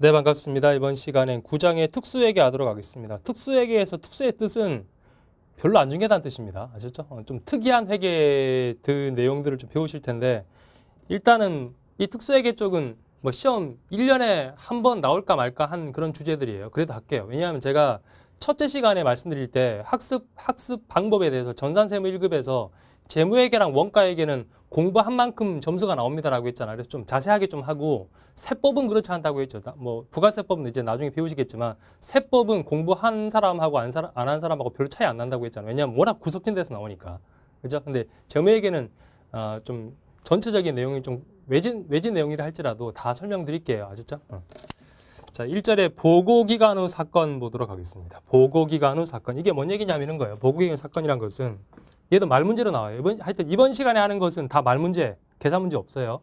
네, 반갑습니다. 이번 시간엔 구장의 특수회계 하도록 하겠습니다. 특수회계에서 특수의 뜻은 별로 안 중요하다는 뜻입니다. 아셨죠? 어, 좀 특이한 회계 그 내용들을 좀 배우실 텐데 일단은 이 특수회계 쪽은 뭐 시험 1년에 한 번 나올까 말까 한 그런 주제들이에요. 그래도 할게요. 왜냐하면 제가 첫째 시간에 말씀드릴 때 학습 학습 방법에 대해서 전산세무 1급에서 재무회계랑 원가회계는 공부한 만큼 점수가 나옵니다라고 했잖아요. 그래서 좀 자세하게 좀 하고 세법은 그렇지 않다고 했죠. 나- 뭐 부가세법은 이제 나중에 배우시겠지만 세법은 공부한 사람하고 안한 사람하고 별 차이 안 난다고 했잖아요. 왜냐하면 워낙 구석진 데서 나오니까. 그죠? 근데 재무회계는 어, 좀 전체적인 내용이 좀 외진 외진 내용이라 할지라도 다 설명드릴게요. 아셨죠? 어. 자, 1절에 보고기간 후 사건 보도록 하겠습니다. 보고기간 후 사건. 이게 뭔 얘기냐면 거예요. 보고기간 사건이란 것은 얘도 말 문제로 나와요. 이번 하여튼 이번 시간에 하는 것은 다 말 문제, 계산 문제 없어요.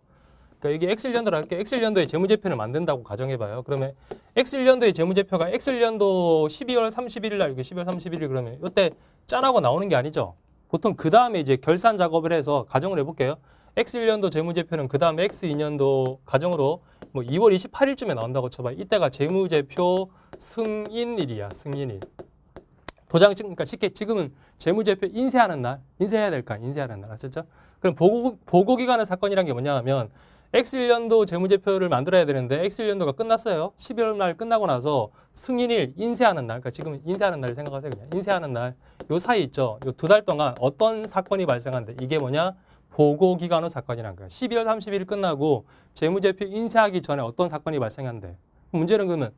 그러니까 이게 엑셀 연도로 할게. 엑셀 연도에 재무제표를 만든다고 가정해 봐요. 그러면 엑셀 연도의 재무제표가 엑셀 연도 12월 31일 날 이게 12월 31일 그러면 이때 짠하고 나오는 게 아니죠. 보통 그 다음에 이제 결산 작업을 해서 가정을 해볼게요. 엑셀 연도 재무제표는 그 다음에 X 2년도 가정으로 뭐 2월 28일쯤에 나온다고 쳐봐요. 이때가 재무제표 승인일이야. 승인일. 찍, 그러니까 쉽게 지금은 재무제표 인쇄하는 날, 인쇄해야 될까? 인쇄하는 날, 아셨죠? 그럼 보고, 보고 기간의 사건이란 게 뭐냐 하면 X1년도 재무제표를 만들어야 되는데 X1년도가 끝났어요. 12월 날 끝나고 나서 승인일 인쇄하는 날, 그러니까 지금 인쇄하는 날 생각하세요. 그냥 인쇄하는 날, 요 사이 있죠. 요 두 달 동안 어떤 사건이 발생한대. 이게 뭐냐? 보고 기간 후 사건이란 거야. 12월 30일 끝나고 재무제표 인쇄하기 전에 어떤 사건이 발생한대. 문제는 그러면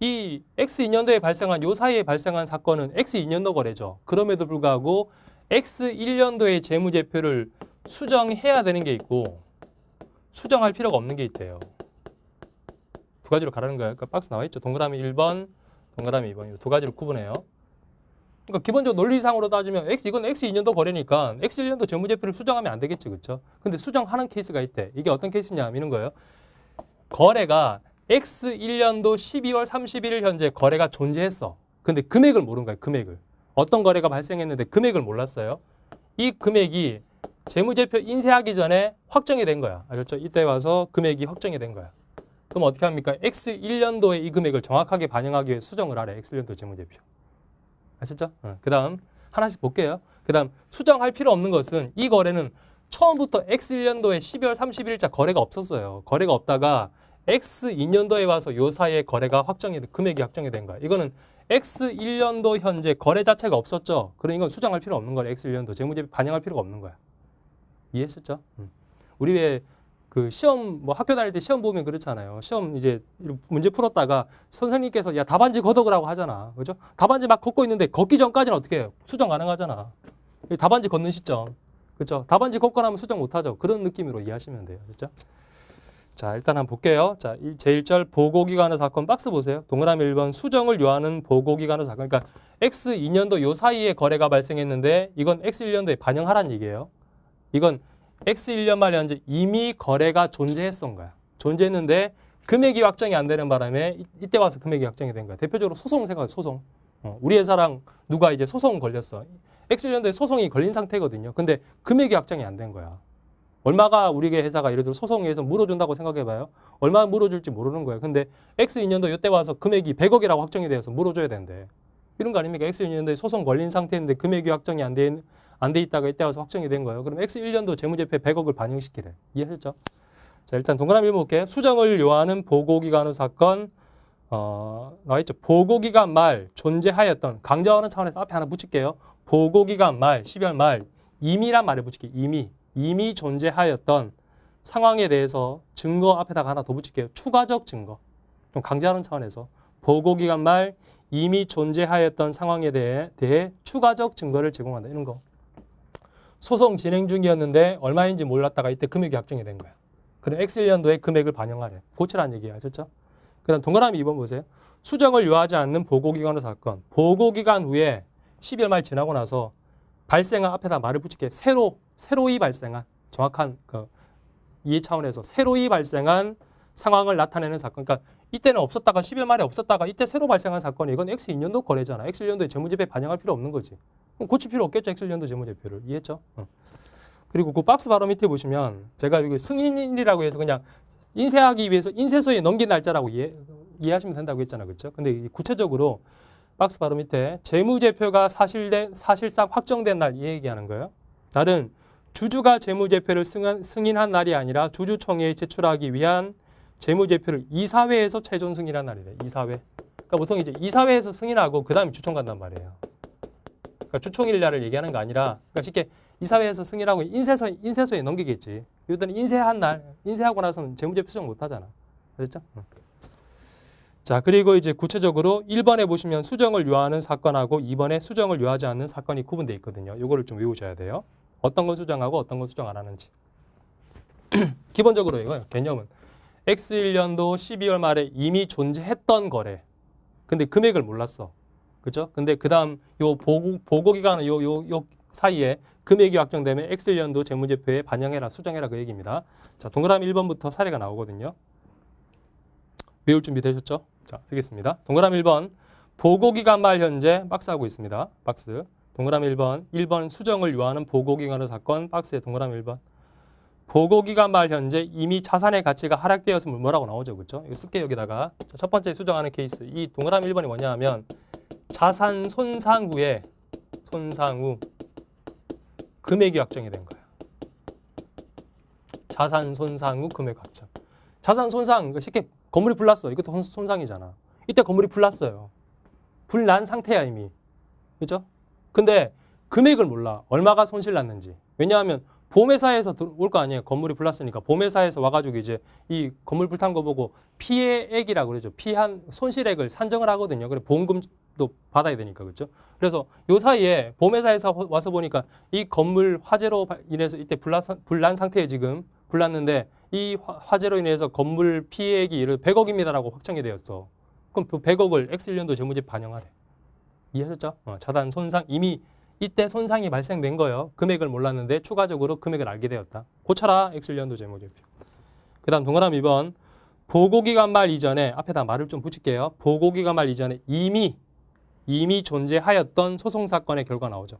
이 X2년도에 발생한 요 사이에 발생한 사건은 X2년도 거래죠. 그럼에도 불구하고 X1년도의 재무제표를 수정해야 되는 게 있고 수정할 필요가 없는 게 있대요. 두 가지로 가라는 거예요. 그러니까 박스 나와 있죠. 동그라미 1번, 동그라미 2번. 이두 가지로 구분해요. 그러니까 기본적으로 논리상으로 따지면 X 이건 X2년도 거래니까 X1년도 재무제표를 수정하면 안 되겠지. 그렇죠? 근데 수정하는 케이스가 있대. 이게 어떤 케이스냐 이런 거예요. 거래가 X1년도 12월 31일 현재 거래가 존재했어. 근데 금액을 모르는 거예요. 금액을. 어떤 거래가 발생했는데 금액을 몰랐어요. 이 금액이 재무제표 인쇄하기 전에 확정이 된 거야. 알겠죠? 이때 와서 금액이 확정이 된 거야. 그럼 어떻게 합니까? X1년도의 이 금액을 정확하게 반영하기 위해 수정을 하래. X1년도 재무제표. 아셨죠? 어, 그 다음 하나씩 볼게요. 그 다음 수정할 필요 없는 것은 이 거래는 처음부터 X1년도에 12월 31일자 거래가 없었어요. 거래가 없다가 X2년도에 와서 요 사이에 거래가 확정이 돼, 금액이 확정이 된 거야. 이거는 X1년도 현재 거래 자체가 없었죠. 그러니 이건 수정할 필요 없는 거야. X1년도 재무제표 반영할 필요가 없는 거야. 이해했었죠? 음. 우리 왜 그 시험 뭐 학교 다닐 때 시험 보면 그렇잖아요. 시험 이제 문제 풀었다가 선생님께서 야 답안지 걷어오라고 하잖아. 그죠? 답안지 막 걷고 있는데 걷기 전까지는 어떻게 해요? 수정 가능하잖아. 이 답안지 걷는 시점. 그렇죠? 답안지 걷고 나면 수정 못 하죠. 그런 느낌으로 이해하시면 돼요. 그렇죠? 자, 일단 한번 볼게요. 자, 일- 제1절 보고기간의 사건 박스 보세요. 동그라미 1번 수정을 요하는 보고기간의 사건. 그러니까 X2년도 요 사이에 거래가 발생했는데 이건 X1년도에 반영하라는 얘기예요. 이건 X1년 말 현재 이미 거래가 존재했던 거야. 존재했는데 금액이 확정이 안 되는 바람에 이- 이때 와서 금액이 확정이 된 거야. 대표적으로 소송 생각해 소송. 어, 우리 회사랑 누가 이제 소송 걸렸어. X1년도에 소송이 걸린 상태거든요. 근데 금액이 확정이 안 된 거야. 얼마가 우리 회사가 예를 들어 소송에서 물어준다고 생각해봐요. 얼마 물어줄지 모르는 거예요. 근데 X2년도 이때 와서 금액이 100억이라고 확정이 되어서 물어줘야 된대. 이런 거 아닙니까? X1년도에 소송 걸린 상태인데 금액이 확정이 안 돼, 안 돼 있다가 이때 와서 확정이 된 거예요. 그럼 X1년도 재무제표에 100억을 반영시키래. 이해하셨죠? 자, 일단 동그라미 1번 볼게요. 수정을 요하는 보고기간 후 사건, 어, 나와있죠. 보고기간 말 존재하였던, 강조하는 차원에서 앞에 하나 붙일게요. 보고기간 말, 12월 말, 이미란 말을 붙일게요. 이미. 이미 존재하였던 상황에 대해서 증거 앞에다가 하나 더 붙일게요. 추가적 증거. 좀 강조하는 차원에서 보고기간 말 이미 존재하였던 상황에 대해, 대해 추가적 증거를 제공한다. 이런 거. 소송 진행 중이었는데 얼마인지 몰랐다가 이때 금액이 확정이 된 거야. 그럼 X1년도에 금액을 반영하래. 고치라는 얘기야. 아셨죠? 그 다음 동그라미 2번 보세요. 수정을 요하지 않는 보고기간의 사건. 보고기간 후에 12월 말 지나고 나서 발생한 앞에다 말을 붙일게. 새로, 새로이 발생한 정확한 그 이해 차원에서 새로이 발생한 상황을 나타내는 사건. 그러니까 이때는 없었다가 10일 말에 없었다가 이때 새로 발생한 사건이 이건 X2년도 거래잖아. X1년도에 재무제표에 반영할 필요 없는 거지. 그럼 고칠 필요 없겠죠. X1년도 재무제표를. 이해했죠? 어. 그리고 그 박스 바로 밑에 보시면 제가 여기 승인일이라고 해서 그냥 인쇄하기 위해서 인쇄소에 넘긴 날짜라고 이해, 이해하시면 된다고 했잖아. 그렇죠? 근데 이 구체적으로 박스 바로 밑에 재무제표가 사실된 사실상 확정된 날 이 얘기하는 거예요. 날은 주주가 재무제표를 승인, 승인한 날이 아니라 주주총회에 제출하기 위한 재무제표를 이사회에서 최종 승인한 날이래. 이사회. 그러니까 보통 이제 이사회에서 승인하고 그 다음에 주총 간단 말이에요. 그러니까 주총일 날을 얘기하는 거 아니라 그러니까 쉽게 이사회에서 승인하고 인쇄서 인쇄소에 넘기겠지. 이들은 인쇄한 날 인쇄하고 나서는 재무제표 수정 못 하잖아. 그렇죠? 응. 자, 그리고 이제 구체적으로 1번에 보시면 수정을 요하는 사건하고 2번에 수정을 요하지 않는 사건이 구분되어 있거든요. 요거를 좀 외우셔야 돼요. 어떤 건 수정하고 어떤 건 수정 안 하는지. 기본적으로 이거예요. 개념은 X1년도 12월 말에 이미 존재했던 거래. 근데 금액을 몰랐어. 그죠? 근데 그 다음 요 보고 보고 기간 요요 요 사이에 금액이 확정되면 X1년도 재무제표에 반영해라, 수정해라 그 얘기입니다. 자, 동그라미 1번부터 사례가 나오거든요. 외울 준비 되셨죠? 자, 쓰겠습니다. 동그라미 1번 보고기간 말 현재 박스 하고 있습니다. 박스. 동그라미 1번 1번 수정을 요하는 보고기간의 사건 박스에 동그라미 1번 보고기간 말 현재 이미 자산의 가치가 하락되었음을 뭐라고 나오죠. 그렇죠? 이거 쓸게 여기다가 자, 첫 번째 수정하는 케이스 이 동그라미 1번이 뭐냐 하면 자산 손상 후에 손상 후 금액이 확정이 된 거예요. 자산 손상 후 금액 확정. 자산 손상 이거 쉽게 건물이 불났어. 이것도 손- 손상이잖아. 이때 건물이 불났어요. 불난 상태야 이미. 그죠? 근데 금액을 몰라. 얼마가 손실 났는지. 왜냐하면 보험회사에서 올 거 아니에요. 건물이 불났으니까 보험회사에서 와가지고 이제 이 건물 불탄 거 보고 피해액이라고 그러죠. 피한 손실액을 산정을 하거든요. 그래 보험금도 받아야 되니까 그렇죠. 그래서 요 사이에 보험회사에서 와서 보니까 이 건물 화재로 발- 인해서 이때 불난, 불난 상태에 지금 불났는데 이 화- 화재로 인해서 건물 피해액이 예를 100억입니다라고 확정이 되었어. 그럼 그 100억을 X1년도 재무제 반영하래. 이해하셨죠? 어, 자산 손상 이미 이때 손상이 발생된 거예요. 금액을 몰랐는데 추가적으로 금액을 알게 되었다. 고쳐라 X1년도 재무제표. 그 다음 동그라미 2번 보고기간 말 이전에 앞에다 말을 좀 붙일게요. 보고기간 말 이전에 이미 이미 존재하였던 소송 사건의 결과 나오죠.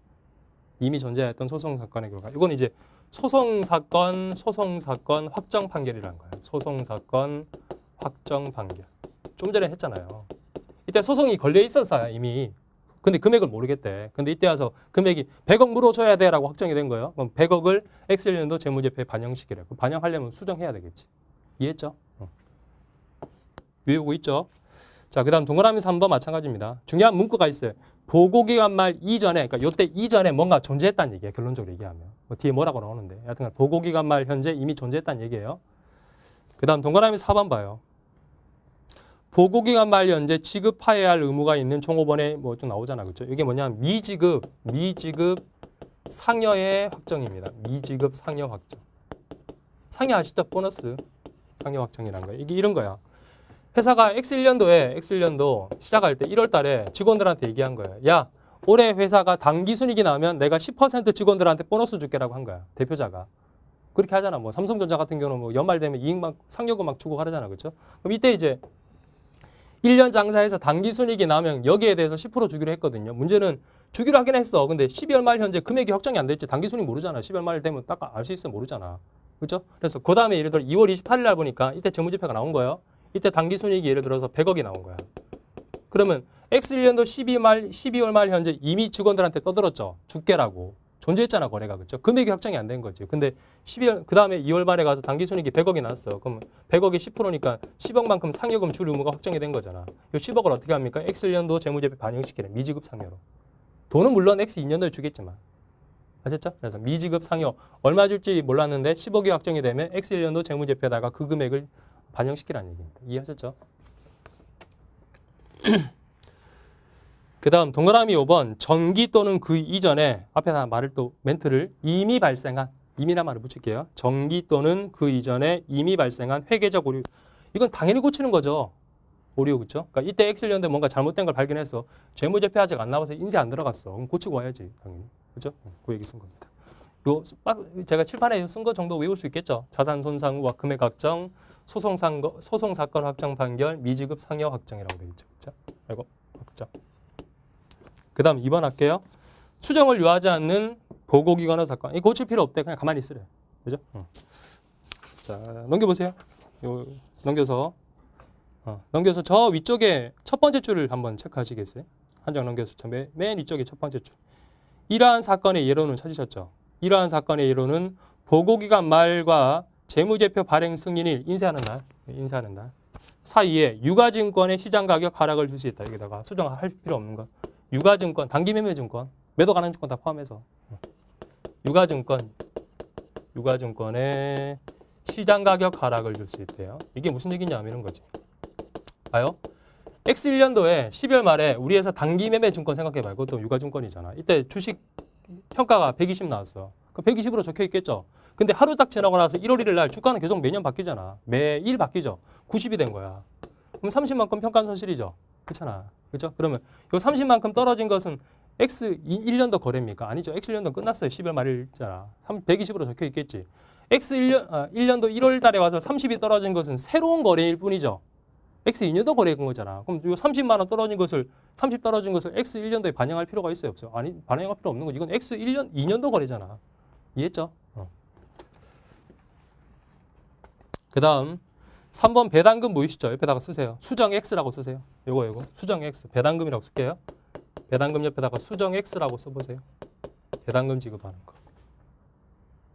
이미 존재하였던 소송 사건의 결과. 이건 이제 소송 사건, 소송 사건 확정 판결이라는 거예요. 소송 사건 확정 판결. 좀 전에 했잖아요. 이때 소송이 걸려 있었어요, 이미. 근데 금액을 모르겠대. 근데 이때 와서 금액이 100억 물어줘야 돼라고 확정이 된 거예요. 그럼 100억을 엑셀년도 재무제표에 반영시키래. 그럼 반영하려면 수정해야 되겠지. 이해했죠? 어. 외우고 있죠? 자, 그 다음 동그라미 3번 마찬가지입니다. 중요한 문구가 있어요. 보고기간 말 이전에, 그러니까 요때 이전에 뭔가 존재했다는 얘기예요. 결론적으로 얘기하면. 뭐 뒤에 뭐라고 나오는데. 여하튼 보고기간 말 현재 이미 존재했다는 얘기예요. 그 다음 동그라미 4번 봐요. 보고기간 말 현재 지급하여야 할 의무가 있는 종업원에 뭐 좀 나오잖아. 그렇죠? 이게 뭐냐면 미지급, 미지급 상여의 확정입니다. 미지급 상여 확정. 상여 아시죠? 보너스 상여 확정이란 거예요. 이게 이런 거야. 회사가 X1년도에 X1년도 시작할 때 1월 달에 직원들한테 얘기한 거예요. 야, 올해 회사가 단기 순이익이 나면 내가 10% 직원들한테 보너스 줄게라고 한 거야. 대표자가. 그렇게 하잖아. 뭐 삼성전자 같은 경우는 뭐 연말 되면 이익 막 상여금 막 주고 하잖아. 그렇죠? 그럼 이때 이제 1년 장사해서 단기 순이익이 나면 여기에 대해서 10% 주기로 했거든요. 문제는 주기로 하긴 했어. 근데 12월 말 현재 금액이 확정이 안 됐지. 단기 순이익 모르잖아. 12월 말 되면 딱 알 수 있어 모르잖아. 그렇죠? 그래서 그 다음에 예를 들어 2월 28일 날 보니까 이때 재무제표가 나온 거예요. 이때 단기 순이익이 예를 들어서 100억이 나온 거야. 그러면 X1년도 12월 말 12월 말 현재 이미 직원들한테 떠들었죠. 줄게라고. 존재했잖아 거래가 그렇죠. 금액이 확정이 안 된 거지. 근데 12월 그 다음에 2월 말에 가서 단기 순이익이 100억이 났어. 그럼 100억이 10%니까 10억만큼 상여금 줄 의무가 확정이 된 거잖아. 이 10억을 어떻게 합니까? X1년도 재무제표 반영시키는 미지급 상여로. 돈은 물론 X2년도에 주겠지만. 아셨죠? 그래서 미지급 상여 얼마 줄지 몰랐는데 10억이 확정이 되면 X1년도 재무제표에다가 그 금액을 반영시키라는 얘기입니다. 이해하셨죠? 그 다음 동그라미 5번 전기 또는 그 이전에 앞에다 말을 또 멘트를 이미 발생한 이미란 말을 붙일게요. 전기 또는 그 이전에 이미 발생한 회계적 오류 이건 당연히 고치는 거죠. 오류 그렇죠? 그러니까 이때 엑셀년대 뭔가 잘못된 걸 발견해서 재무제표 아직 안 나와서 인쇄 안 들어갔어. 그럼 고치고 와야지 당연히 그렇죠? 그 얘기 쓴 겁니다. 요 빡- 제가 칠판에 쓴 거 정도 외울 수 있겠죠? 자산 손상 후와 금액 확정, 소송 상거, 소송 사건 확정 판결, 미지급 상여 확정이라고 되어 있죠. 그렇죠? 아이고 확정. 그 다음 2번 할게요. 수정을 요하지 않는 보고기관의 사건. 이 고칠 필요 없대. 그냥 가만히 있으래. 그죠? 응. 자 넘겨보세요. 요 넘겨서 어, 넘겨서 저 위쪽에 첫 번째 줄을 한번 체크하시겠어요? 한 장 넘겨서 저 맨, 맨 위쪽에 첫 번째 줄. 이러한 사건의 예로는 찾으셨죠? 이러한 사건의 예로는 보고기간 말과 재무제표 발행 승인일 인쇄하는 날, 인쇄하는 날 사이에 유가증권의 시장 가격 하락을 줄 수 있다. 여기다가 수정할 필요 없는 거. 유가증권, 단기매매증권, 매도 가능 증권 다 포함해서 유가증권, 유가증권의 시장 가격 하락을 줄 수 있대요. 이게 무슨 얘기냐 이런 거지. 봐요. X1년도에 12월 말에 우리 회사 단기 매매 증권 생각해봐요. 그것도 유가증권이잖아. 이때 주식 평가가 120 나왔어. 그 120으로 적혀 있겠죠. 근데 하루 딱 지나고 나서 1월 1일 날 주가는 계속 매년 바뀌잖아. 매일 바뀌죠. 90이 된 거야. 그럼 30만큼 평가 손실이죠. 그렇잖아. 그렇죠? 그러면 이 30만큼 떨어진 것은 X 1년도 거래입니까? 아니죠. X 1년도 끝났어요. 12월 말일잖아. 120으로 적혀 있겠지. X 1년 아, 1년도 1월 달에 와서 30이 떨어진 것은 새로운 거래일 뿐이죠. X 2년도 거래한 거잖아. 그럼 이 30만 원 떨어진 것을 30 떨어진 것을 X 1년도에 반영할 필요가 있어요, 없어요? 아니, 반영할 필요 없는 거. 이건 X 1년 2년도 거래잖아. 이해했죠? 어. 그다음 3번 배당금 보이시죠? 옆에다가 쓰세요. 수정 X라고 쓰세요. 요거 요거. 수정 X. 배당금이라고 쓸게요. 배당금 옆에다가 수정 X라고 써 보세요. 배당금 지급하는 거.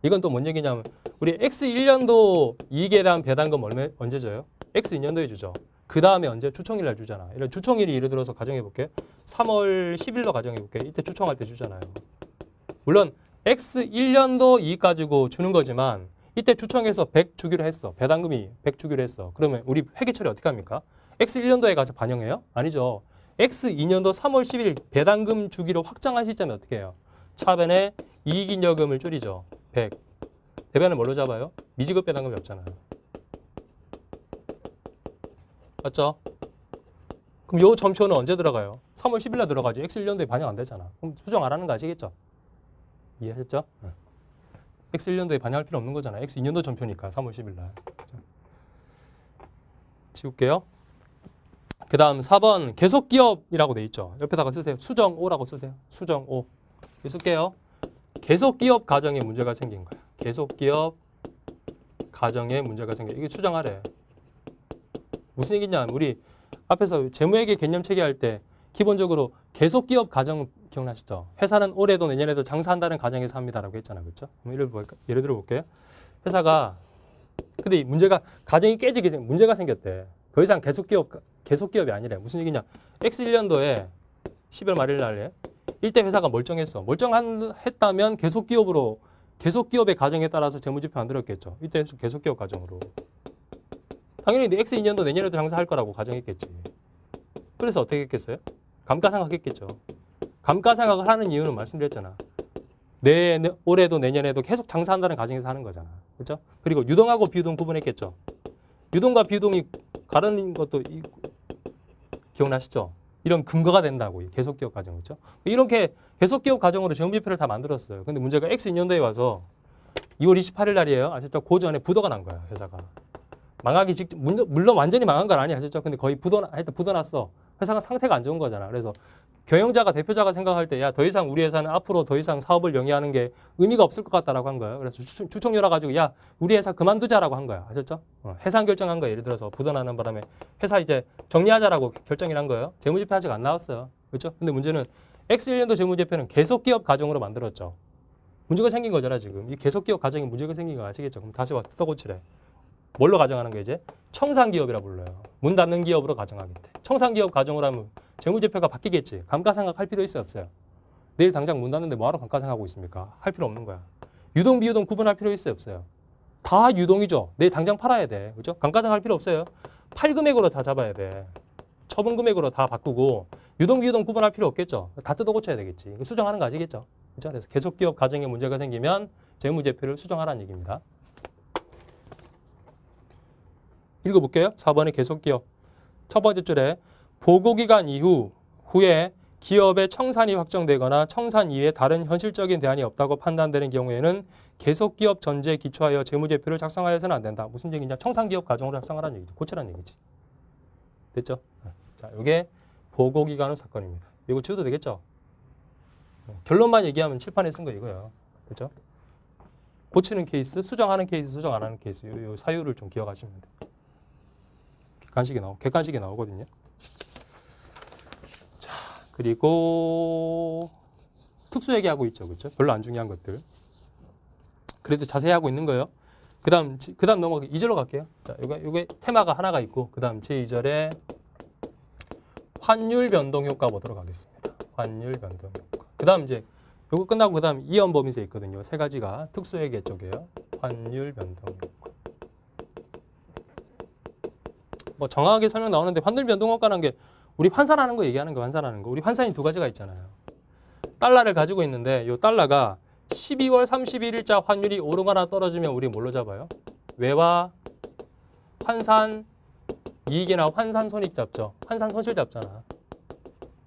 이건 또 뭔 얘기냐면 우리 X 1년도 이익에 대한 배당금 얼마 언제 줘요? X 2년도에 주죠. 그 다음에 언제 주총일 날 주잖아. 이런 주총일이 예를 들어서 가정해 볼게. 3월 10일로 가정해 볼게. 이때 주총할 때 주잖아요. 물론 X 1년도 이익 가지고 주는 거지만 이때 주총에서 100 주기로 했어. 배당금이 100 주기로 했어. 그러면 우리 회계 처리 어떻게 합니까? X 1년도에 가서 반영해요? 아니죠. X 2년도 3월 10일 배당금 주기로 확정한 시점에 어떻게 해요? 차변에 이익잉여금을 줄이죠. 100. 대변을 뭘로 잡아요? 미지급 배당금이 없잖아요. 맞죠? 그럼 요 점표는 언제 들어가요? 3월 10일 날 들어가지. X 1년도에 반영 안 되잖아. 그럼 수정 안 하는 거 아시겠죠? 이해하셨죠? 네. X 1년도에 반영할 필요 없는 거잖아. X 2년도 점표니까 3월 10일 날. 지울게요. 그 다음 4번 계속 기업이라고 돼 있죠. 옆에다가 쓰세요. 수정 5라고 쓰세요. 수정 5. 여기 쓸게요. 계속 기업 가정에 문제가 생긴 거야. 계속 기업 가정에 문제가 생겨. 이게 추정하래. 무슨 얘기냐? 우리 앞에서 재무회계 개념 체계할 때 기본적으로 계속 기업 가정 기억나시죠? 회사는 올해도 내년에도 장사한다는 가정에서 합니다라고 했잖아, 그렇죠? 예를? 예를 들어 볼게요. 회사가 근데 이 문제가 가정이 깨지게 생 문제가 생겼대. 더 이상 계속 기업 계속 기업이 아니래. 무슨 얘기냐? X 1년도에 10월 말일 날에 일대 회사가 멀쩡했어. 멀쩡했다면 계속 기업으로 계속 기업의 가정에 따라서 재무제표 만들었겠죠. 이때 계속 기업 가정으로. 당연히 X 2년도 내년에도 장사할 거라고 가정했겠지. 그래서 어떻게 했겠어요? 감가상각했겠죠. 감가상각을 하는 이유는 말씀드렸잖아. 내 올해도 내년에도 계속 장사한다는 가정에서 하는 거잖아. 그렇죠? 그리고 유동하고 비유동 구분했겠죠. 유동과 비유동이 가르는 것도 이, 기억나시죠? 이런 근거가 된다고 이 계속 기업 가정 그렇죠? 이렇게 계속 기업 가정으로 재무제표를 다 만들었어요. 근데 문제가 X 2년도에 와서 2월 28일 날이에요. 아셨죠? 그 전에 부도가 난 거야 회사가. 망하기 직전 물론, 물론 완전히 망한 건 아니야 아셨죠? 근데 거의 부도 하여튼 부도 났어. 회사가 상태가 안 좋은 거잖아. 그래서 경영자가 대표자가 생각할 때 야 더 이상 우리 회사는 앞으로 더 이상 사업을 영위하는 게 의미가 없을 것 같다라고 한 거예요. 그래서 주, 주총 열어가지고 야 우리 회사 그만두자라고 한 거야. 아셨죠? 어, 해산 결정한 거예요. 예를 들어서 부도나는 바람에 회사 이제 정리하자라고 결정을 한 거예요. 재무제표 아직 안 나왔어요. 그렇죠? 근데 문제는 X1년도 재무제표는 계속 기업 가정으로 만들었죠. 문제가 생긴 거잖아 지금. 이 계속 기업 가정에 문제가 생긴 거 아시겠죠? 그럼 다시 와서 뜯어고치래. 뭘로 가정하는 거 이제? 청산기업이라 불러요. 문 닫는 기업으로 가정하겠대. 청산기업 가정으로 하면 재무제표가 바뀌겠지. 감가상각 할 필요 있어요 없어요? 내일 당장 문 닫는데 뭐하러 감가상각하고 있습니까? 할 필요 없는 거야. 유동 비유동 구분할 필요 있어요 없어요? 다 유동이죠. 내일 당장 팔아야 돼. 그죠? 감가상각 할 필요 없어요. 팔 금액으로 다 잡아야 돼. 처분 금액으로 다 바꾸고 유동 비유동 구분할 필요 없겠죠. 다 뜯어 고쳐야 되겠지. 수정하는 거 아시겠죠? 그죠? 그래서 계속 기업 가정에 문제가 생기면 재무제표를 수정하라는 얘기입니다. 읽어볼게요. 4번의 계속 기업. 첫 번째 줄에 보고기간 이후 후에 기업의 청산이 확정되거나 청산 이외에 다른 현실적인 대안이 없다고 판단되는 경우에는 계속 기업 전제에 기초하여 재무제표를 작성하여서는 안 된다. 무슨 얘기냐? 청산 기업 가정으로 작성하라는 얘기죠. 고치라는 얘기지. 됐죠? 자, 이게 보고기간 후 사건입니다. 이거 지워도 되겠죠? 결론만 얘기하면 칠판에 쓴 거 이거예요. 그렇죠? 고치는 케이스, 수정하는 케이스, 수정 안 하는 케이스. 이 사유를 좀 기억하시면 돼요. 객관식이 나오 객관식이 나오거든요. 자 그리고 특수 얘기하고 있죠, 그렇죠? 별로 안 중요한 것들. 그래도 자세히 하고 있는 거예요. 그 다음 지- 그다음 넘어가 2절로 갈게요. 자, 요게 요게 테마가 하나가 있고 그 다음 제 2절에 환율 변동 효과 보도록 하겠습니다. 환율 변동 효과. 그 다음 이제 요거 끝나고 그 다음 이연 범위세 있거든요. 세 가지가 특수회계 쪽이에요. 환율 변동 효과. 뭐 정확하게 설명 나오는데 환율 변동 효과라는 게 우리 환산하는 거 얘기하는 거 환산하는 거. 우리 환산이 두 가지가 있잖아요. 달러를 가지고 있는데 요 달러가 12월 31일자 환율이 오르거나 떨어지면 우리 뭘로 잡아요? 외화 환산 이익이나 환산 손익 잡죠. 환산 손실 잡잖아.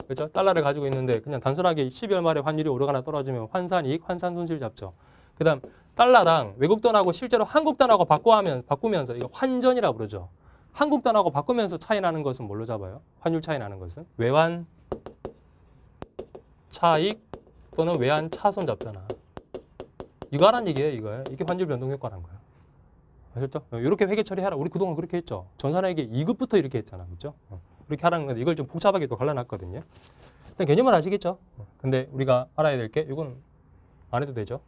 그렇죠? 달러를 가지고 있는데 그냥 단순하게 12월 말에 환율이 오르거나 떨어지면 환산 이익, 환산 손실 잡죠. 그다음 달러랑 외국 돈하고 실제로 한국 돈하고 바꾸면 바꾸면서 이거 환전이라 부르죠. 한국 돈하고 바꾸면서 차이 나는 것은 뭘로 잡아요? 환율 차이 나는 것은 외환 차익 또는 외환 차손 잡잖아. 이거 하란 얘기예요, 이거예요. 이게 환율 변동 효과라는 거야. 아셨죠? 이렇게 회계 처리하라. 우리 그동안 그렇게 했죠. 전산회계 2급부터 이렇게 했잖아. 그렇죠? 어, 그렇게 하라는 건데 이걸 좀 복잡하게 또 갈라놨거든요. 일단 개념은 아시겠죠? 어, 근데 우리가 알아야 될 게 이건 안 해도 되죠.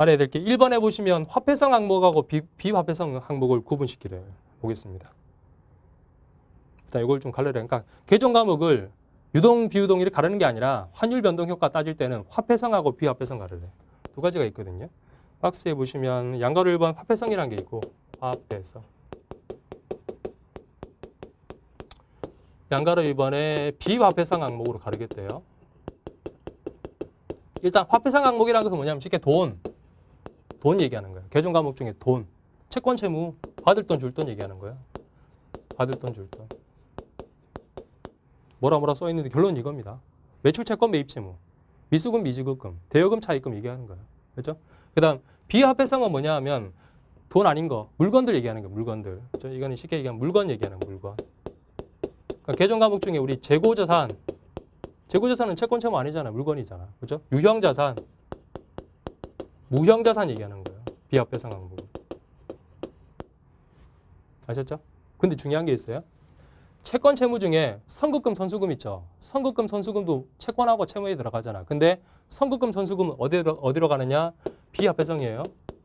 알아야 될 게 1번에 보시면 화폐성 항목하고 비, 비화폐성 항목을 구분시키래 보겠습니다. 일단 이걸 좀 갈려야 그러니까 계정 과목을 유동 비유동 이렇게 가르는 게 아니라 환율 변동 효과 따질 때는 화폐성하고 비화폐성 가르래. 두 가지가 있거든요. 박스에 보시면 양가로 1번 화폐성이라는 게 있고 화폐성. 양가로 2번에 비화폐성 항목으로 가르겠대요. 일단 화폐성 항목이라는 것은 뭐냐면 쉽게 돈, 돈 얘기하는 거예요. 계정 과목 중에 돈, 채권 채무, 받을 돈 줄 돈 얘기하는 거예요. 받을 돈 줄 돈. 뭐라 뭐라 써 있는데 결론은 이겁니다. 매출 채권 매입 채무, 미수금 미지급금, 대여금 차입금 얘기하는 거예요. 그렇죠? 그다음 비화폐성은 뭐냐 하면 돈 아닌 거, 물건들 얘기하는 거예요. 물건들. 그렇죠? 이거는 쉽게 얘기하면 물건 얘기하는 거예요, 물건. 그러니까 계정 과목 중에 우리 재고 자산, 재고 자산은 채권 채무 아니잖아. 물건이잖아. 그렇죠? 유형 자산, 무형 자산 얘기하는 거예요. 비합배상 항목. 아셨죠? 근데 중요한 게 있어요. 채권 채무 중에 선급금 선수금 있죠. 선급금 선수금도 채권하고 채무에 들어가잖아. 근데 선급금 선수금은 어디로 어디로 가느냐? 비합배성이에요.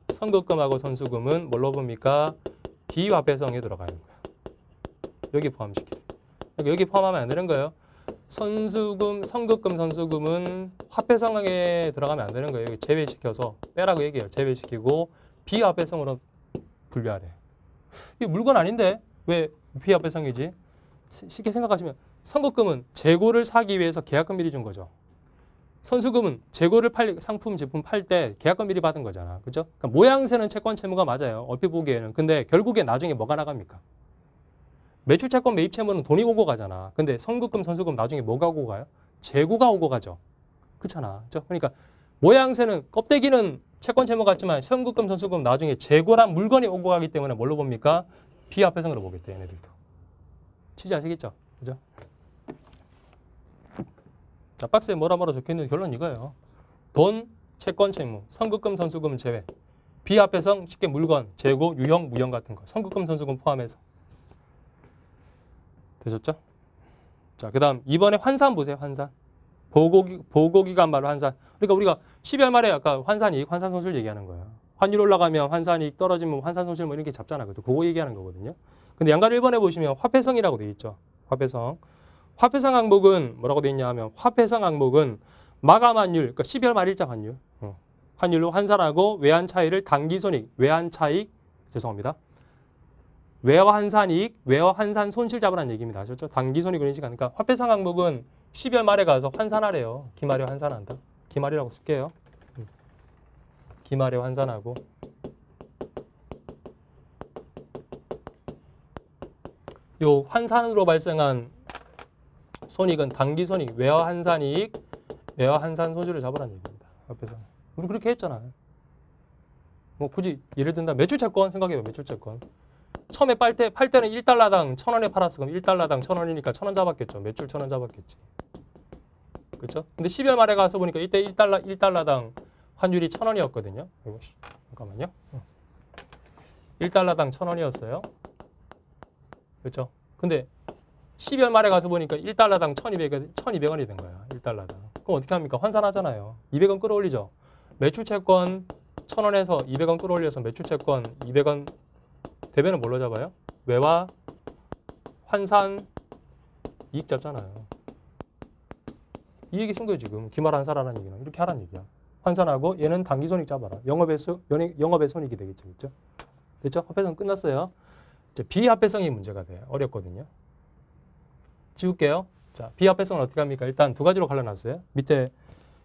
선급금하고 선수금은 뭘로 봅니까? 비합배성에 들어가는 거야. 여기 포함시켜. 그러니까 여기 포함하면 안 되는 거예요. 선수금, 선급금, 선수금은 화폐 상황에 들어가면 안 되는 거예요. 여기 제외시켜서 빼라고 얘기해요. 제외시키고 비화폐성으로 분류하래. 이게 물건 아닌데 왜 비화폐성이지? 시- 쉽게 생각하시면 선급금은 재고를 사기 위해서 계약금 미리 준 거죠. 선수금은 재고를 팔 상품 제품 팔 때 계약금 미리 받은 거잖아. 그죠? 그러니까 모양새는 채권 채무가 맞아요. 얼핏 보기에는. 근데 결국에 나중에 뭐가 나갑니까? 매출 채권 매입 채무는 돈이 오고 가잖아. 근데 선급금 선수금 나중에 뭐가 오고 가요? 재고가 오고 가죠. 그렇잖아. 그죠? 그러니까 모양새는 껍데기는 채권 채무 같지만 선급금 선수금 나중에 재고란 물건이 오고 가기 때문에 뭘로 봅니까? 비합회성으로 보겠대 얘네들도. 취지 아시겠죠? 그죠? 자, 박스에 뭐라 뭐라 적혀 있는 결론 이거예요. 돈, 채권 채무, 선급금 선수금은 제외. 비합회성 쉽게 물건, 재고, 유형, 무형 같은 거. 선급금 선수금 포함해서. 되셨죠? 자, 그 다음 이번에 환산 보세요. 환산. 보고기 보고기간 말로 환산. 그러니까 우리가 12월 말에 아까 환산 이익, 환산 손실 얘기하는 거예요. 환율 올라가면 환산 이익 떨어지면 환산 손실 뭐 이런 게 잡잖아. 그죠? 그거 얘기하는 거거든요. 근데 양가를 1번에 보시면 화폐성이라고 돼 있죠. 화폐성. 화폐성 항목은 뭐라고 돼 있냐 하면 화폐성 항목은 마감 환율, 그러니까 12월 말일자 환율. 어. 환율로 환산하고 외환 차이를 단기 손익, 외환 차익 죄송합니다. 외화 환산 이익, 외화 환산 손실 잡으라는 얘기입니다. 아셨죠? 단기 손익을 인식하니까 화폐상 항목은 12월 말에 가서 환산하래요. 기말에 환산한다. 기말이라고 쓸게요. 음. 기말에 환산하고 요 환산으로 발생한 손익은 단기 손익, 외화 환산 이익, 외화 환산 손실을 잡으라는 얘기입니다. 화폐상. 우리 그렇게 했잖아요. 뭐 굳이 예를 든다 매출 채권 생각해요. 매출 채권. 처음에 팔 때, 팔 때는 1달러당 1,000원에 팔았어. 그럼 1달러당 1,000원이니까 1,000원 잡았겠죠. 매출 1,000원 잡았겠지. 그렇죠? 근데 12월 말에 가서 보니까 이때 1달러 1달러당 환율이 1,000원이었거든요. 이거 씨, 잠깐만요. 1달러당 1,000원이었어요. 그렇죠? 근데 12월 말에 가서 보니까 1달러당 1,200원, 1,200원이 된 거야. 1달러당. 그럼 어떻게 합니까? 환산하잖아요. 200원 끌어올리죠. 매출 채권 1,000원에서 200원 끌어올려서 매출 채권 200원 대변은 뭘로 잡아요? 외화 환산 이익 잡잖아요. 이 얘기 쓴 거예요, 지금. 기말 환산하라는 얘기는. 이렇게 하라는 얘기야. 환산하고 얘는 단기 손익 잡아라. 영업의 수, 영업- 영업의 손익이 되겠죠. 그렇죠? 됐죠? 합해성 끝났어요. 이제 비합해성이 문제가 돼요. 어렵거든요. 지울게요. 자, 비합해성은 어떻게 합니까? 일단 두 가지로 갈라놨어요. 밑에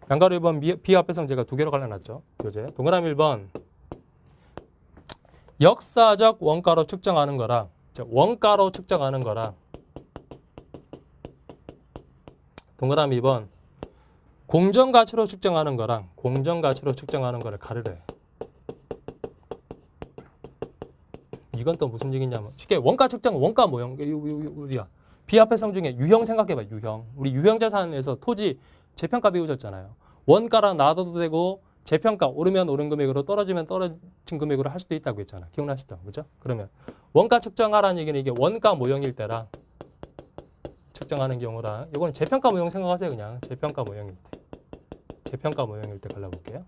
양가로 1번 미- 비합해성 제가 두 개로 갈라놨죠. 교재. 동그라미 1번 역사적 원가로 측정하는 거랑 자, 원가로 측정하는 거랑 동그라미 2번. 공정가치로 측정하는 거랑 공정가치로 측정하는 거를 가르래. 이건 또 무슨 얘기냐면 쉽게 원가 측정 원가 모형. 우리야? 비합해성 중에 유형 생각해봐 유형. 우리 유형 자산에서 토지 재평가 배우셨잖아요. 원가랑 놔둬도 되고 재평가 오르면 오른 금액으로 떨어지면 떨어진 금액으로 할 수도 있다고 했잖아 기억나시죠 그죠 그러면 원가 측정하라는 얘기는 이게 원가 모형일 때랑 측정하는 경우랑 이거는 재평가 모형 생각하세요 그냥 재평가 모형일 때 재평가 모형일 때 갈라볼게요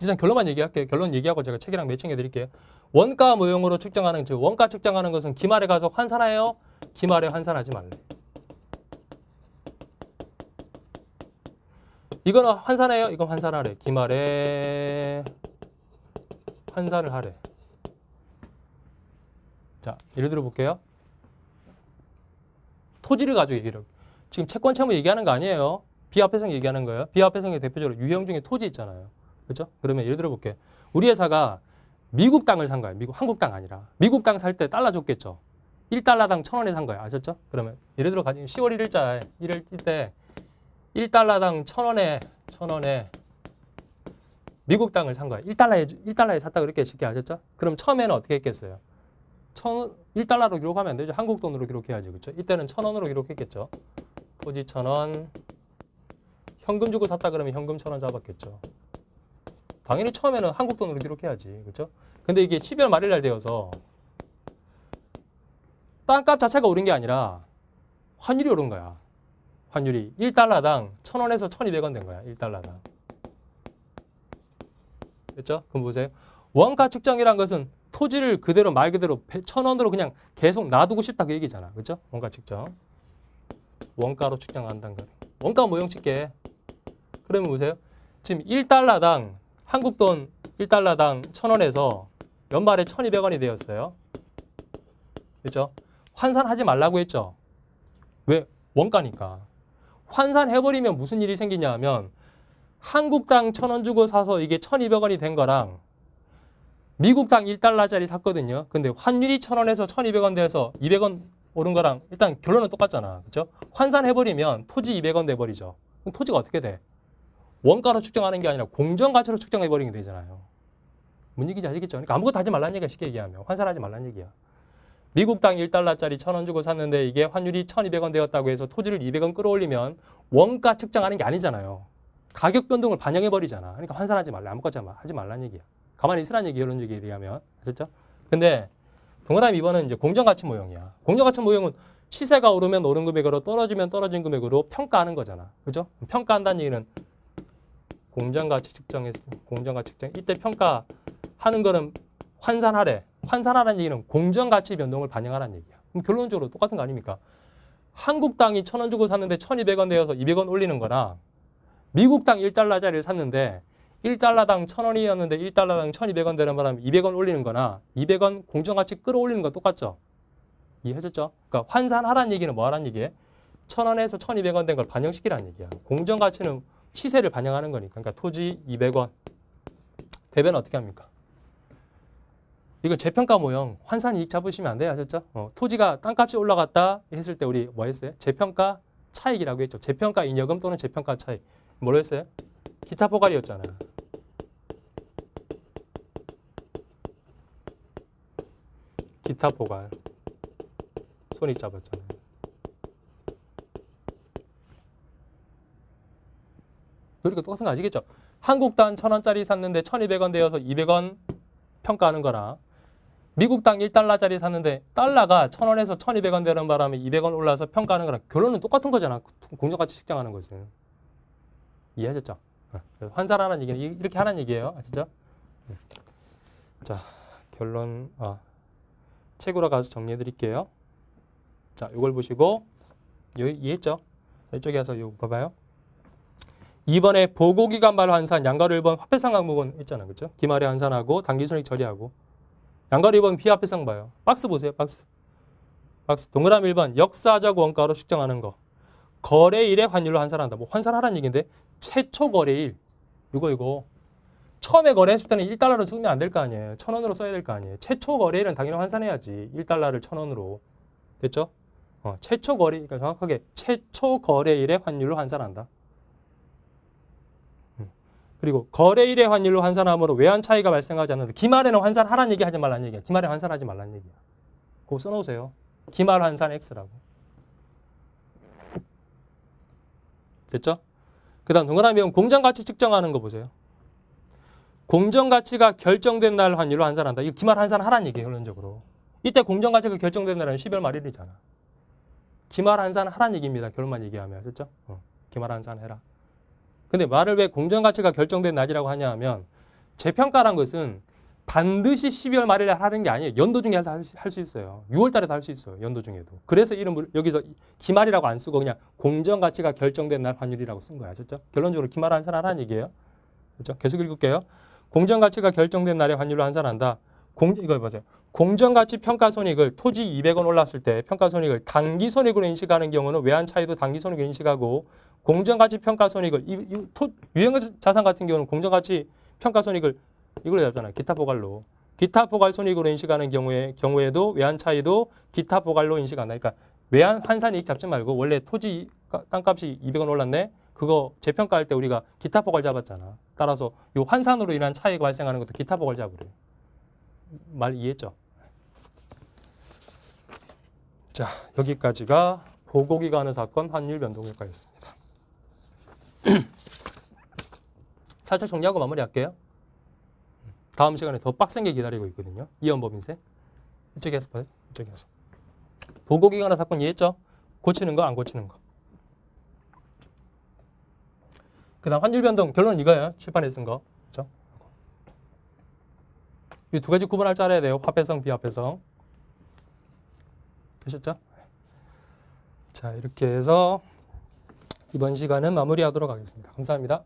일단 결론만 얘기할게요. 결론 얘기하고 제가 책이랑 매칭해 드릴게요. 원가 모형으로 측정하는 즉 원가 측정하는 것은 기말에 가서 환산해요. 기말에 환산하지 말래. 이거는 환산해요. 이건 환산하래. 기말에 환산을 하래. 자, 예를 들어 볼게요. 토지를 가지고 얘기를. 지금 채권 채무 얘기하는 거 아니에요. 비합해성 얘기하는 거예요. 비합해성의 대표적으로 유형 중에 토지 있잖아요. 그렇죠? 그러면 예를 들어 볼게. 우리 회사가 미국 땅을 산 거야. 미국 한국 땅 아니라. 미국 땅 살 때 달러 줬겠죠. 1달러당 1,000원에 산 거야. 아셨죠? 그러면 예를 들어 가지고 10월 1일자에 1일 때 1달러당 1,000원에 1,000원에 미국 땅을 산 거야. 1달러에 1달러에 샀다 그렇게 쉽게 아셨죠? 그럼 처음에는 어떻게 했겠어요? 1,000 1달러로 기록하면 안 되죠. 한국 돈으로 기록해야지. 그렇죠? 이때는 1,000원으로 기록했겠죠. 토지 1,000원 현금 주고 샀다 그러면 현금 1,000원 잡았겠죠. 당연히 처음에는 한국 돈으로 기록해야지. 그렇죠? 근데 이게 12월 말일 날 되어서 땅값 자체가 오른 게 아니라 환율이 오른 거야. 환율이 1달러당 1,000원에서 1,200원 된 거야. 1달러당. 됐죠? 그럼 보세요. 원가 측정이란 것은 토지를 그대로 말 그대로 1,000원으로 그냥 계속 놔두고 싶다 그 얘기잖아. 그렇죠? 원가 측정. 원가로 측정한다는 거. 원가 모형 칠게. 그러면 보세요. 지금 1달러당 한국 돈 1달러당 1,000원에서 연말에 1,200원이 되었어요. 그렇죠? 환산하지 말라고 했죠. 왜? 원가니까. 환산해버리면 무슨 일이 생기냐 하면 한국당 1,000원 주고 사서 이게 1,200원이 된 거랑 미국당 1달러짜리 샀거든요. 근데 환율이 1,000원에서 1,200원 돼서 200원 오른 거랑 일단 결론은 똑같잖아. 그렇죠? 환산해버리면 토지 200원 돼버리죠. 그럼 토지가 어떻게 돼? 원가로 측정하는 게 아니라 공정가치로 측정해버리게 되잖아요. 뭔 얘기인지 아시겠죠? 그러니까 아무것도 하지 말라는 얘기야, 쉽게 얘기하면. 환산하지 말라는 얘기야. 미국 땅 1달러짜리 1,000원 주고 샀는데 이게 환율이 1,200원 되었다고 해서 토지를 200원 끌어올리면 원가 측정하는 게 아니잖아요. 가격 변동을 반영해 버리잖아. 그러니까 환산하지 말라. 아무것도 하지 말라는 얘기야. 가만히 있으라는 얘기, 이런 얘기에 의하면. 아셨죠? 근데 동그라미 2번은 이제 공정 가치 모형이야. 공정 가치 모형은 시세가 오르면 오른 금액으로 떨어지면 떨어진 금액으로 평가하는 거잖아. 그죠? 평가한다는 얘기는 공정가치 측정에서 공정가치 측정 이때 평가하는 거는 환산하래. 환산하라는 얘기는 공정가치 변동을 반영하라는 얘기야. 그럼 결론적으로 똑같은 거 아닙니까? 한국 땅이 1,000원 주고 샀는데 1,200원 되어서 200원 올리는 거나 미국 땅 1달러짜리를 샀는데 1달러당 1,000원이었는데 1달러당 1,200원 되는 바람에 200원 올리는 거나 200원 공정가치 끌어올리는 거 똑같죠? 이해하셨죠? 그러니까 환산하라는 얘기는 뭐 하라는 얘기예요? 1,000원에서 1,200원 된 걸 반영시키라는 얘기야. 공정가치는 시세를 반영하는 거니까. 그러니까 토지 200원. 대변 어떻게 합니까? 이거 재평가 모형 환산 이익 잡으시면 안 돼요. 아셨죠? 어, 토지가 땅값이 올라갔다 했을 때 우리 뭐 했어요? 재평가 차익이라고 했죠. 재평가 인여금 또는 재평가 차익. 뭐로 했어요? 기타 포괄이었잖아. 기타 포괄. 손익 잡았잖아요. 그러니까 똑같은 거 아시겠죠? 한국 단 1,000원짜리 샀는데 1,200원 되어서 200원 평가하는 거나 미국 당 1달러짜리 샀는데 달러가 1,000원에서 1,200원 되는 바람에 200원 올라서 평가하는 거랑 결론은 똑같은 거잖아. 공정가치 측정하는 것은. 이해하셨죠? 어, 환산하는 얘기는 이- 이렇게 하는 얘기예요. 아시죠? 음. 자, 결론 아, 책으로 가서 정리해 드릴게요. 자, 이걸 보시고 여기 이해했죠? 자, 이쪽에 와서 이거 봐봐요. 이번에 보고기간 말 환산, 양가로 1번 화폐상 항목은 있잖아. 그렇죠? 기말에 환산하고 단기순익 처리하고 양가로 2번 비화폐상 봐요. 박스 보세요. 박스. 박스. 동그라미 1번 역사적 원가로 측정하는 거. 거래일에 환율로 환산한다. 뭐 환산하라는 얘기인데 최초 거래일. 이거 이거. 처음에 거래했을 때는 1달러로 측면 안될 거 아니에요. 1,000원으로 써야 될 거 아니에요. 최초 거래일은 당연히 환산해야지. 1달러를 1,000원으로. 됐죠? 어, 최초 거래, 그러니까 정확하게 최초 거래일의 환율로 환산한다. 음. 그리고 거래일의 환율로 환산함으로 외환 차이가 발생하지 않는다. 기말에는 환산하라는 얘기 하지 말라는 얘기야. 기말에 환산하지 말라는 얘기야. 그거 써놓으세요. 기말 환산 X라고. 됐죠? 그 다음 동그라미 보면 공정가치 측정하는 거 보세요. 공정가치가 결정된 날 환율로 환산한다. 이거 기말 환산하라는 얘기예요. 결론적으로. 이때 공정가치가 결정된 날은 12월 말일이잖아. 기말 환산 하라는 얘기입니다. 결론만 얘기하면. 그렇죠? 어, 기말 환산 해라. 근데 말을 왜 공정가치가 결정된 날이라고 하냐 하면 재평가란 것은 반드시 12월 말일에 하는 게 아니에요. 연도 중에 할 수 있어요. 6월 달에도 할 수 있어요. 연도 중에도. 그래서 이름을 여기서 기말이라고 안 쓰고 그냥 공정가치가 결정된 날 환율이라고 쓴 거야. 아셨죠? 결론적으로 기말 환산하라는 얘기예요. 그렇죠? 계속 읽을게요. 공정가치가 결정된 날에 환율로 환산한다. 공, 이거 보세요. 공정가치 평가 손익을 토지 200원 올랐을 때 평가 손익을 단기 손익으로 인식하는 경우는 외환 차이도 단기 손익으로 인식하고 공정가치 평가 손익을 이, 이 토, 유형 자산 같은 경우는 공정가치 평가 손익을 이걸로 잡잖아요. 기타 포괄로. 기타 포괄 손익으로 인식하는 경우에 경우에도 외환 차이도 기타 포괄로 인식한다. 그러니까 외환 환산 이익 잡지 말고 원래 토지 가- 땅값이 200원 올랐네. 그거 재평가할 때 우리가 기타 포괄 잡았잖아. 따라서 이 환산으로 인한 차이가 발생하는 것도 기타 포괄 잡으래. 말 이해했죠? 자, 여기까지가 보고기가 하는 사건 환율 변동 효과였습니다. 살짝 정리하고 마무리할게요. 다음 시간에 더 빡센 게 기다리고 있거든요. 이연법인세. 이쪽에 서 봐요. 이쪽에 서. 보고기가 하는 사건 이해했죠? 고치는 거, 안 고치는 거. 그 다음 환율 변동 결론은 이거예요. 칠판에 쓴 거. 그렇죠? 이 두 가지 구분할 줄 알아야 돼요. 화폐성, 비화폐성. 되셨죠? 자, 이렇게 해서 이번 시간은 마무리하도록 하겠습니다. 감사합니다.